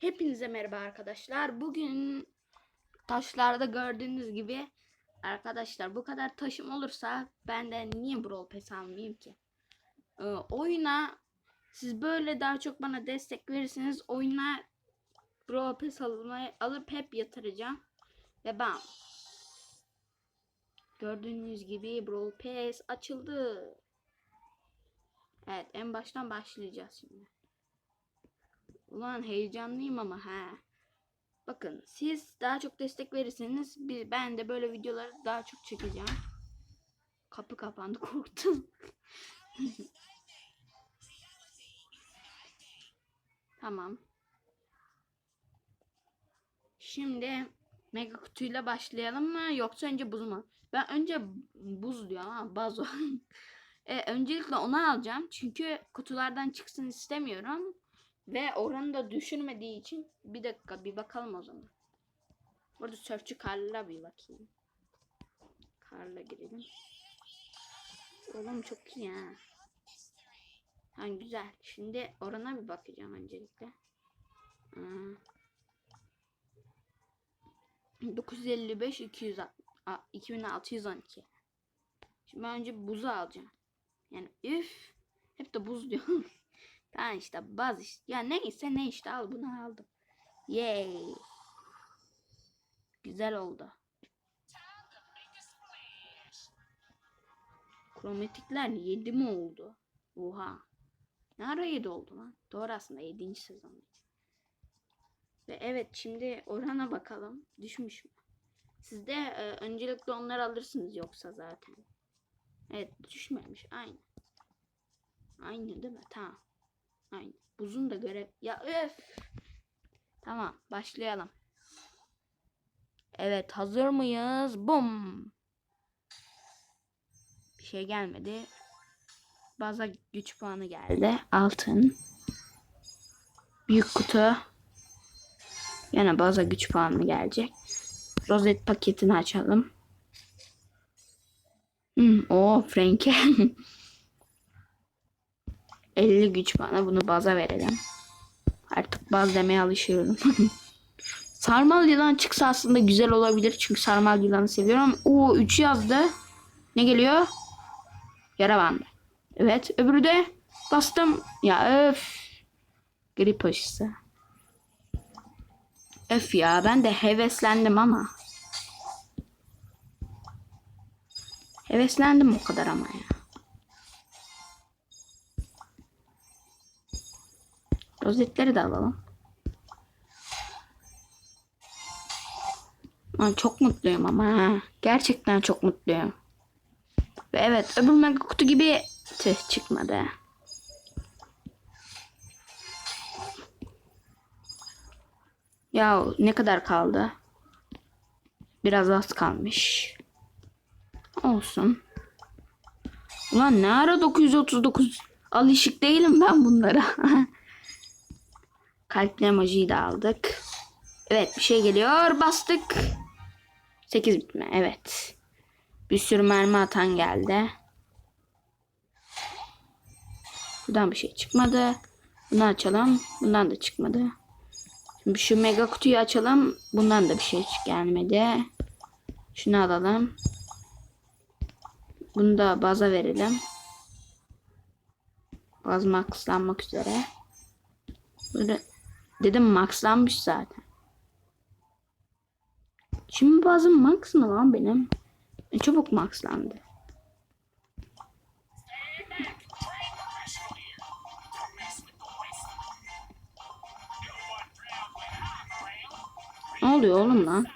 Hepinize merhaba arkadaşlar. Bugün taşlarda gördüğünüz gibi arkadaşlar bu kadar taşım olursa ben de niye Brawl Pass almayayım ki? Ee, oyuna siz böyle daha çok bana destek verirseniz oyuna Brawl Pass almayı alıp hep yatıracağım. Ve ben gördüğünüz gibi Brawl Pass açıldı. Evet en baştan başlayacağız şimdi. Ulan heyecanlıyım ama ha. Bakın siz daha çok destek verirseniz ben de böyle videoları daha çok çekeceğim. Kapı kapandı korktum. tamam. Şimdi mega kutuyla başlayalım mı yoksa önce buz mu? Ben önce buz diyorum ama bazo. e, öncelikle onu alacağım çünkü kutulardan çıksın istemiyorum. Ve oranı da düşürmediği için bir dakika bir bakalım o zaman. Burada sörfçü Karl'a bir bakayım. Karl'a girelim. Oğlum çok iyi ha. Ha güzel. Şimdi orana bir bakacağım öncelikle. Aa. 955 200 a- 2612. Şimdi ben önce buzu alacağım. Yani üf hep de buz diyorum. Tamam işte baz işte. Ya neyse ne işte al bunu aldım. Yay. Güzel oldu. Kromatikler 7 mi oldu? Oha. Ne ara 7 oldu lan? Doğru aslında 7. sezon. Ve evet şimdi orana bakalım. Düşmüş mü? Siz de e, öncelikle onları alırsınız yoksa zaten. Evet düşmemiş. Aynı. Aynı değil mi? Tamam. Aynen. Buzun da görev. Ya öf. Tamam başlayalım. Evet hazır mıyız? Bum. Bir şey gelmedi. Baza güç puanı geldi. Altın. Büyük kutu. Yine baza güç puanı gelecek. Rozet paketini açalım. Hmm, o Frank'e. 50 güç bana bunu baza verelim. Artık baz demeye alışıyorum. sarmal yılan çıksa aslında güzel olabilir. Çünkü sarmal yılanı seviyorum. Oo 3 yazdı. Ne geliyor? Yara bandı. Evet öbürü de bastım. Ya öf. Grip aşısı. Öf ya ben de heveslendim ama. Heveslendim o kadar ama ya. Rozetleri de alalım. Ben çok mutluyum ama. Gerçekten çok mutluyum. Ve evet öbür mega kutu gibi tüh çıkmadı. Ya ne kadar kaldı? Biraz az kalmış. Olsun. Ulan ne ara 939? Alışık değilim ben bunlara. Kalpli emojiyi de aldık. Evet bir şey geliyor. Bastık. 8 bitme. Evet. Bir sürü mermi atan geldi. Buradan bir şey çıkmadı. Bunu açalım. Bundan da çıkmadı. Şimdi şu mega kutuyu açalım. Bundan da bir şey gelmedi. Şunu alalım. Bunu da baza verelim. Baz maxlanmak üzere. Böyle dedim maxlanmış zaten. Şimdi bazım max mı lan benim? E, çabuk maxlandı. Ne oluyor oğlum lan?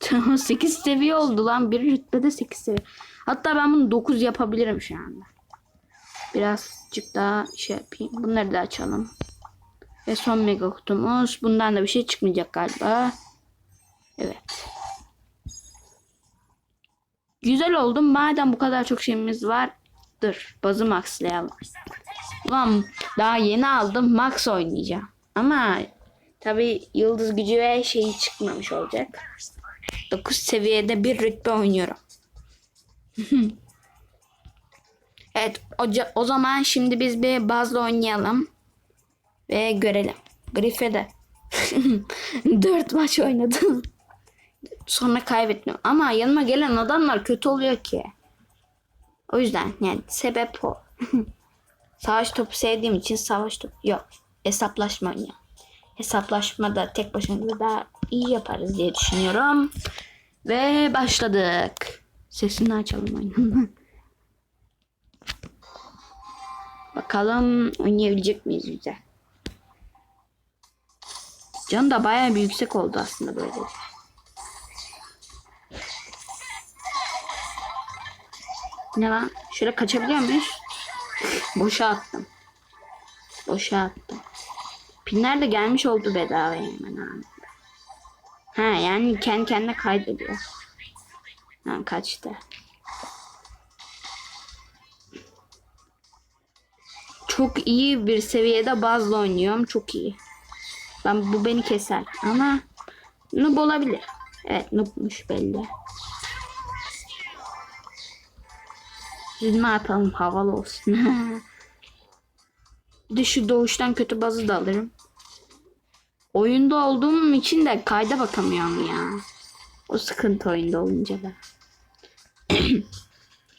Tamam 8 seviye oldu lan. Bir rütbede 8 seviye. Hatta ben bunu 9 yapabilirim şu anda. Birazcık daha şey yapayım. Bunları da açalım. Ve son mega kutumuz. Bundan da bir şey çıkmayacak galiba. Evet. Güzel oldu. Madem bu kadar çok şeyimiz var. Dur. Bazı maxlayalım. Ulan daha yeni aldım. Max oynayacağım. Ama tabi yıldız gücü ve şeyi çıkmamış olacak. 9 seviyede bir rütbe oynuyorum. evet o, o zaman şimdi biz bir bazla oynayalım. Ve görelim. Griffe'de. Dört maç oynadım. Sonra kaybettim. Ama yanıma gelen adamlar kötü oluyor ki. O yüzden yani sebep o. savaş topu sevdiğim için savaş topu yok. Hesaplaşma oynuyor. Hesaplaşma da tek başına daha iyi yaparız diye düşünüyorum. Ve başladık. Sesini açalım oyunun. Bakalım oynayabilecek miyiz güzel. Can da bayağı bir yüksek oldu aslında böyle. Ne lan? Şöyle kaçabiliyor muyuz? Boşa attım. Boşa attım. Pinler de gelmiş oldu bedava hemen abi. Ha yani kendi kendine kaydediyor. Ha kaçtı. Çok iyi bir seviyede bazla oynuyorum. Çok iyi. Ben bu beni keser ama noob olabilir. Evet noobmuş belli. Üzülme atalım havalı olsun. Bir de şu doğuştan kötü bazı da alırım. Oyunda olduğum için de kayda bakamıyorum ya. O sıkıntı oyunda olunca da.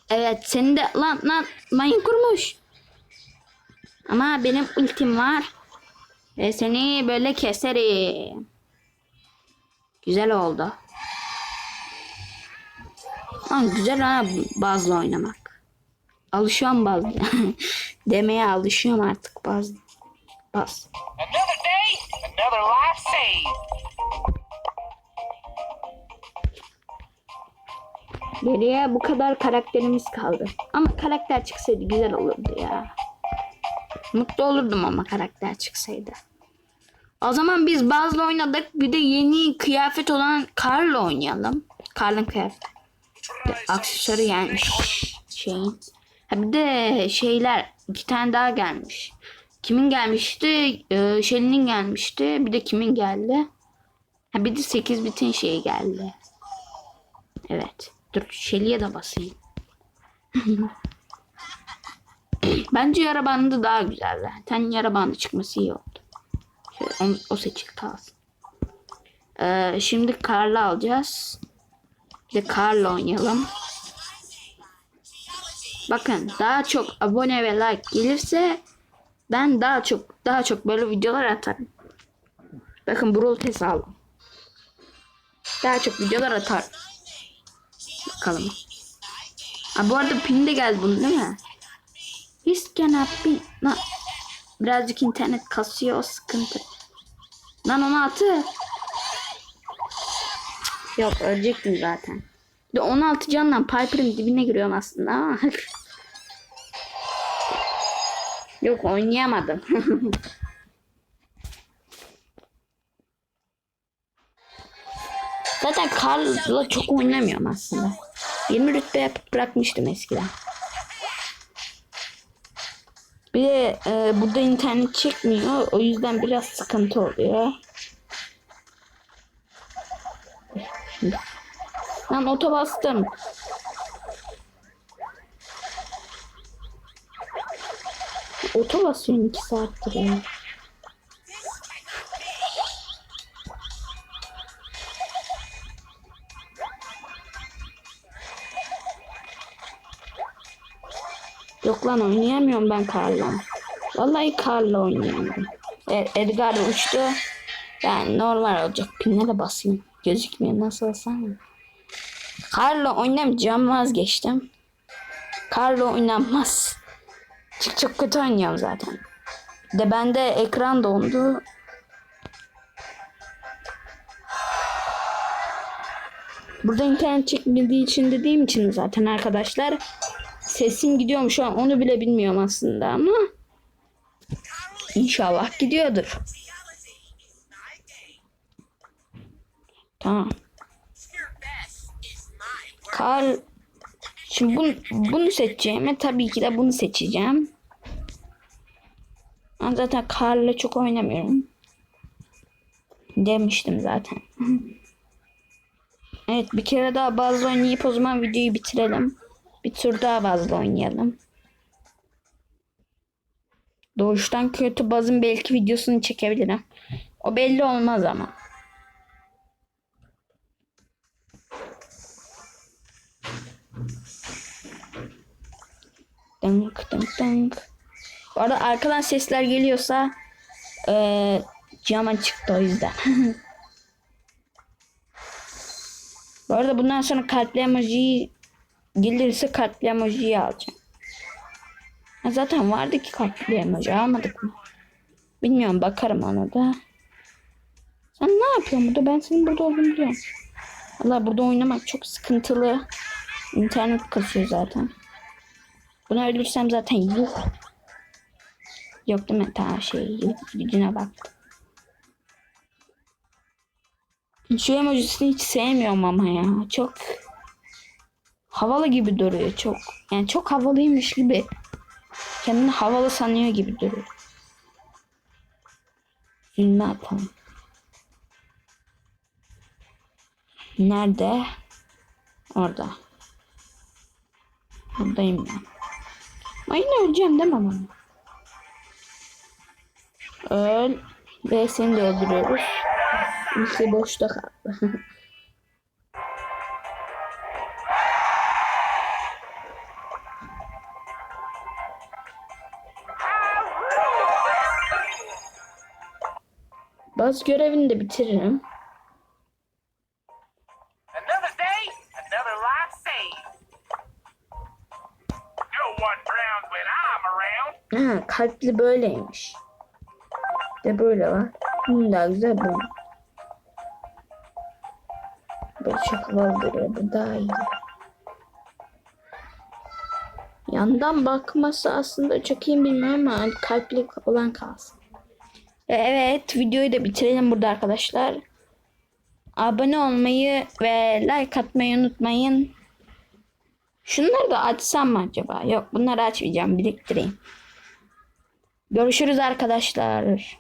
evet senin de lan lan mayın kurmuş. Ama benim ultim var. Ve seni böyle keserim. Güzel oldu. Lan güzel ha bazla oynamak. Alışıyorum bazla. Demeye alışıyorum artık bazla. Baz. Another day, another life saved. Geriye bu kadar karakterimiz kaldı. Ama karakter çıksaydı güzel olurdu ya. Mutlu olurdum ama karakter çıksaydı. O zaman biz bazı oynadık. Bir de yeni kıyafet olan Karl'la oynayalım. Karl'ın kıyafeti. Aksesuarı gelmiş şeyin. Ha bir de şeyler iki tane daha gelmiş. Kimin gelmişti? Ee, Shelly'nin gelmişti. Bir de kimin geldi? Ha bir de 8 bitin şeyi geldi. Evet. Dur Shelly'e de basayım. Bence yara bandı daha güzel zaten. Yara bandı çıkması iyi oldu. O, o seçil kalsın. Ee, şimdi Karl'ı alacağız. Bir de Karl'la oynayalım. Bakın daha çok abone ve like gelirse ben daha çok daha çok böyle videolar atarım. Bakın Brawl Pass aldım. Daha çok videolar atar. Bakalım. Ha, bu arada pin de geldi bunun değil mi? His cannot be... Na, birazcık internet kasıyor o sıkıntı. Lan 16. Yok ölecektim zaten. De 16 canla Piper'ın dibine giriyorum aslında ama. Yok oynayamadım. Zaten Karl'la çok oynamıyorum aslında. 20 rütbe yapıp bırakmıştım eskiden. Bir de e, burada internet çekmiyor. O yüzden biraz sıkıntı oluyor. Ben ota bastım. Ota basıyorum 2 saattir ya. Yok lan oynayamıyorum ben Karl'la. Vallahi Karl'la oynayamıyorum. E- Edgar uçtu. Yani normal olacak. Pinle de basayım. Gözükmüyor nasıl olsam. Karl'la oynamayacağım vazgeçtim. Karl'la oynanmaz. Çok, çok kötü oynuyorum zaten. De bende ekran dondu. Burada internet çekmediği için dediğim için zaten arkadaşlar sesim gidiyor mu şu an onu bile bilmiyorum aslında ama inşallah gidiyordur. Tamam. Karl şimdi bunu, bunu seçeceğime tabii ki de bunu seçeceğim. Ben zaten Karl'la çok oynamıyorum. Demiştim zaten. evet bir kere daha bazı oynayıp o zaman videoyu bitirelim. Bir tur daha fazla oynayalım. Doğuştan kötü bazın belki videosunu çekebilirim. O belli olmaz ama. Dınk dınk dınk. Bu arada arkadan sesler geliyorsa eee Cihaman çıktı o yüzden. Bu arada bundan sonra kalpli emojiyi gelirse kalpli emojiyi alacağım. Zaten vardı ki kalpli emoji almadık mı? Bilmiyorum bakarım ona da. Sen ne yapıyorsun burada? Ben senin burada olduğunu biliyorum. Valla burada oynamak çok sıkıntılı. İnternet kasıyor zaten. Bunu öldürsem zaten yuh. Yok değil mi? Ta şey gücüne baktım. Şu emojisini hiç sevmiyorum ama ya. Çok havalı gibi duruyor çok. Yani çok havalıymış gibi. Kendini havalı sanıyor gibi duruyor. Ne yapalım? Nerede? Orada. Buradayım ben. Ama yine öleceğim değil mi ama? Öl. Ve seni de öldürüyoruz. İkisi boşta kaldı. drowns when I'm around. Ha, kalpli böyleymiş. De böyle var. Bunun daha güzel bu. Böyle çok havalı duruyor. Bu daha iyi. Yandan bakması aslında çok iyi bilmiyorum ama kalpli olan kalsın. E, Evet videoyu da bitirelim burada arkadaşlar. Abone olmayı ve like atmayı unutmayın. Şunları da açsam mı acaba? Yok bunları açmayacağım biriktireyim. Görüşürüz arkadaşlar.